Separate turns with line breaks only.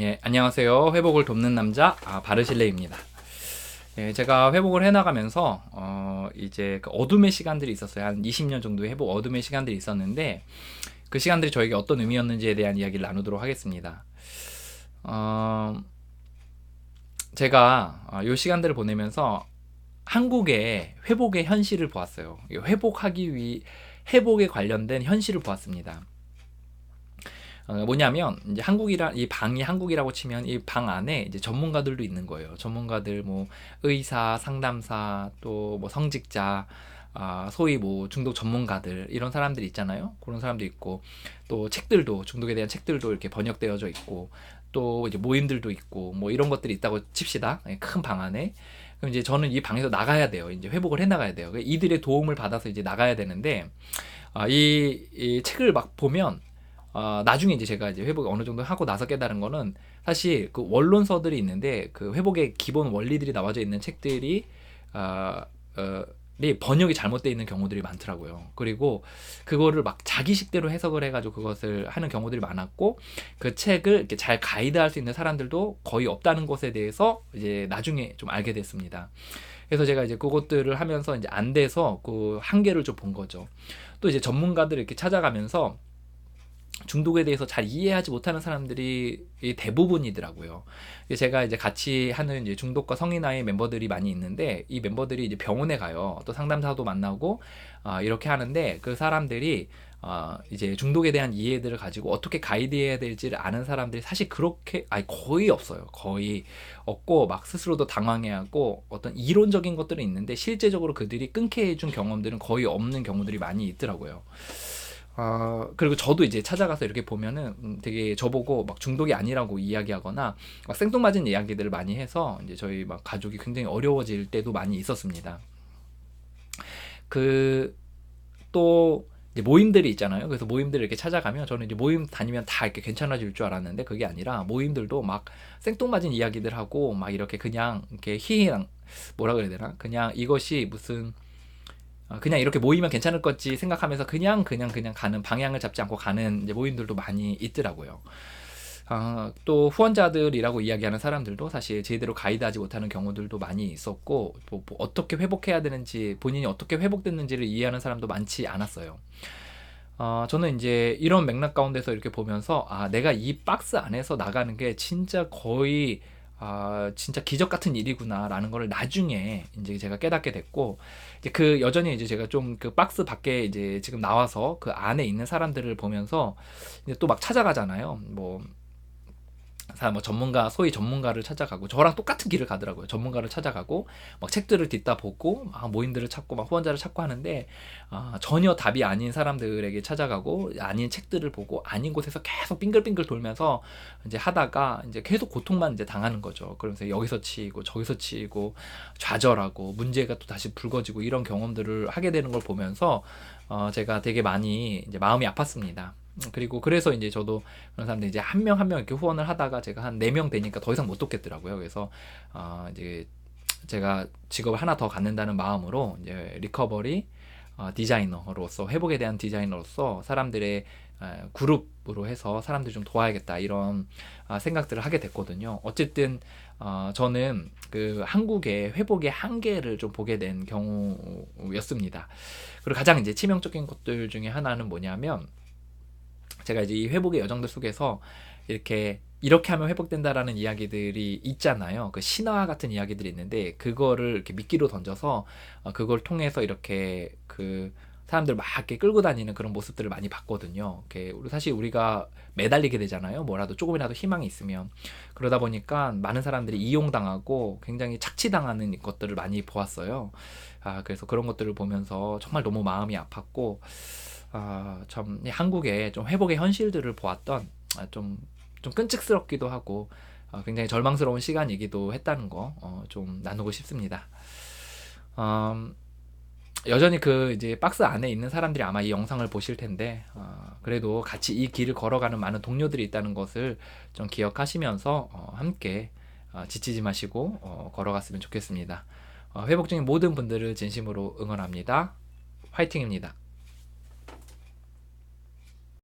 예, 안녕하세요. 회복을 돕는 남자 아, 바르실레입니다. 예, 제가 회복을 해나가면서 어, 이제 그 어둠의 시간들이 있었어요. 한 20년 정도의 회복 어둠의 시간들이 있었는데 그 시간들이 저에게 어떤 의미였는지에 대한 이야기를 나누도록 하겠습니다. 어, 제가 어, 이 시간들을 보내면서 한국의 회복의 현실을 보았어요. 회복하기 위 회복에 관련된 현실을 보았습니다. 어, 뭐냐면 이제 한국이라 이 방이 한국이라고 치면 이 방 안에 이제 전문가들도 있는 거예요. 전문가들 뭐 의사, 상담사, 또 뭐 성직자, 아, 소위 뭐 중독 전문가들 이런 사람들이 있잖아요. 그런 사람도 있고 또 책들도 중독에 대한 책들도 이렇게 번역되어져 있고 또 이제 모임들도 있고 뭐 이런 것들이 있다고 칩시다. 예, 큰방 안에. 그럼 이제 저는 이 방에서 나가야 돼요. 이제 회복을 해 나가야 돼요. 이들의 도움을 받아서 이제 나가야 되는데 아, 이, 이 책을 막 보면 어, 나중에 이제 제가 이제 회복 어느 정도 하고 나서 깨달은 거는 사실 그 원론서들이 있는데 그 회복의 기본 원리들이 나와져 있는 책들이 어, 어, 번역이 잘못되어 있는 경우들이 많더라고요. 그리고 그거를 막 자기식대로 해석을 해가지고 그것을 하는 경우들이 많았고 그 책을 이렇게 잘 가이드할 수 있는 사람들도 거의 없다는 것에 대해서 이제 나중에 좀 알게 됐습니다. 그래서 제가 이제 그것들을 하면서 이제 안 돼서 그 한계를 좀 본 거죠. 또 이제 전문가들 이렇게 찾아가면서 중독에 대해서 잘 이해하지 못하는 사람들이 대부분이더라고요. 제가 이제 같이 하는 이제 중독과 성인아이 멤버들이 많이 있는데 이 멤버들이 이제 병원에 가요. 또 상담사도 만나고 어, 이렇게 하는데 그 사람들이 어, 이제 중독에 대한 이해들을 가지고 어떻게 가이드해야 될지를 아는 사람들이 사실 그렇게 아니 거의 없어요. 거의 없고 막 스스로도 당황해하고 어떤 이론적인 것들은 있는데 실제적으로 그들이 끊게 해준 경험들은 거의 없는 경우들이 많이 있더라고요. 아, 그리고 저도 이제 찾아가서 이렇게 보면은 음, 되게 저보고 막 중독이 아니라고 이야기하거나 막 생뚱맞은 이야기들을 많이 해서 이제 저희 막 가족이 굉장히 어려워질 때도 많이 있었습니다. 그 또 모임들이 있잖아요. 그래서 모임들을 이렇게 찾아가면 저는 이제 모임 다니면 다 이렇게 괜찮아질 줄 알았는데 그게 아니라 모임들도 막 생뚱맞은 이야기들 하고 막 이렇게 그냥 이렇게 희희랑 뭐라 그래야 되나? 그냥 이것이 무슨 어, 그냥 이렇게 모이면 괜찮을 것지 생각하면서 그냥 그냥 그냥 가는 방향을 잡지 않고 가는 모임들도 많이 있더라고요. 어, 또 후원자들이라고 이야기하는 사람들도 사실 제대로 가이드하지 못하는 경우들도 많이 있었고 뭐, 뭐 어떻게 회복해야 되는지 본인이 어떻게 회복됐는지를 이해하는 사람도 많지 않았어요. 어, 저는 이제 이런 맥락 가운데서 이렇게 보면서 아 내가 이 박스 안에서 나가는 게 진짜 거의 아, 진짜 기적 같은 일이구나라는 걸 나중에 이제 제가 깨닫게 됐고, 이제 그 여전히 이제 제가 좀 그 박스 밖에 이제 지금 나와서 그 안에 있는 사람들을 보면서 이제 또 막 찾아가잖아요. 뭐, 뭐 전문가 소위 전문가를 찾아가고 저랑 똑같은 길을 가더라고요. 전문가를 찾아가고 막 책들을 딛다 보고 아, 모임들을 찾고 막 후원자를 찾고 하는데 아, 전혀 답이 아닌 사람들에게 찾아가고 아닌 책들을 보고 아닌 곳에서 계속 빙글빙글 돌면서 이제 하다가 이제 계속 고통만 이제 당하는 거죠. 그러면서 여기서 치이고 저기서 치이고 좌절하고 문제가 또 다시 불거지고 이런 경험들을 하게 되는 걸 보면서 어, 제가 되게 많이 이제 마음이 아팠습니다. 그리고 그래서 이제 저도 그런 사람들 이제 한 명 한 명 이렇게 후원을 하다가 제가 한 네 명 되니까 더 이상 못 돕겠더라고요. 그래서 어 이제 제가 직업을 하나 더 갖는다는 마음으로 이제 리커버리 어 디자이너로서 회복에 대한 디자이너로서 사람들의 어 그룹으로 해서 사람들 좀 도와야겠다 이런 어 생각들을 하게 됐거든요. 어쨌든 어 저는 그 한국의 회복의 한계를 좀 보게 된 경우였습니다. 그리고 가장 이제 치명적인 것들 중에 하나는 뭐냐면 제가 이제 이 회복의 여정들 속에서 이렇게 이렇게 하면 회복된다라는 이야기들이 있잖아요. 그 신화 같은 이야기들이 있는데 그거를 이렇게 미끼로 던져서 어, 그걸 통해서 이렇게 그 사람들 막 이렇게 끌고 다니는 그런 모습들을 많이 봤거든요. 이렇게 사실 우리가 매달리게 되잖아요. 뭐라도 조금이라도 희망이 있으면 그러다 보니까 많은 사람들이 이용당하고 굉장히 착취당하는 것들을 많이 보았어요. 아 그래서 그런 것들을 보면서 정말 너무 마음이 아팠고 아, 참 한국의 좀 회복의 현실들을 보았던 아, 좀, 좀 끔찍스럽기도 하고 어, 굉장히 절망스러운 시간이기도 했다는 거좀 어, 나누고 싶습니다. 음, 여전히 그 이제 박스 안에 있는 사람들이 아마 이 영상을 보실 텐데 어, 그래도 같이 이 길을 걸어가는 많은 동료들이 있다는 것을 좀 기억하시면서 어, 함께 어, 지치지 마시고 어, 걸어갔으면 좋겠습니다. 어, 회복 중인 모든 분들을 진심으로 응원합니다. 화이팅입니다.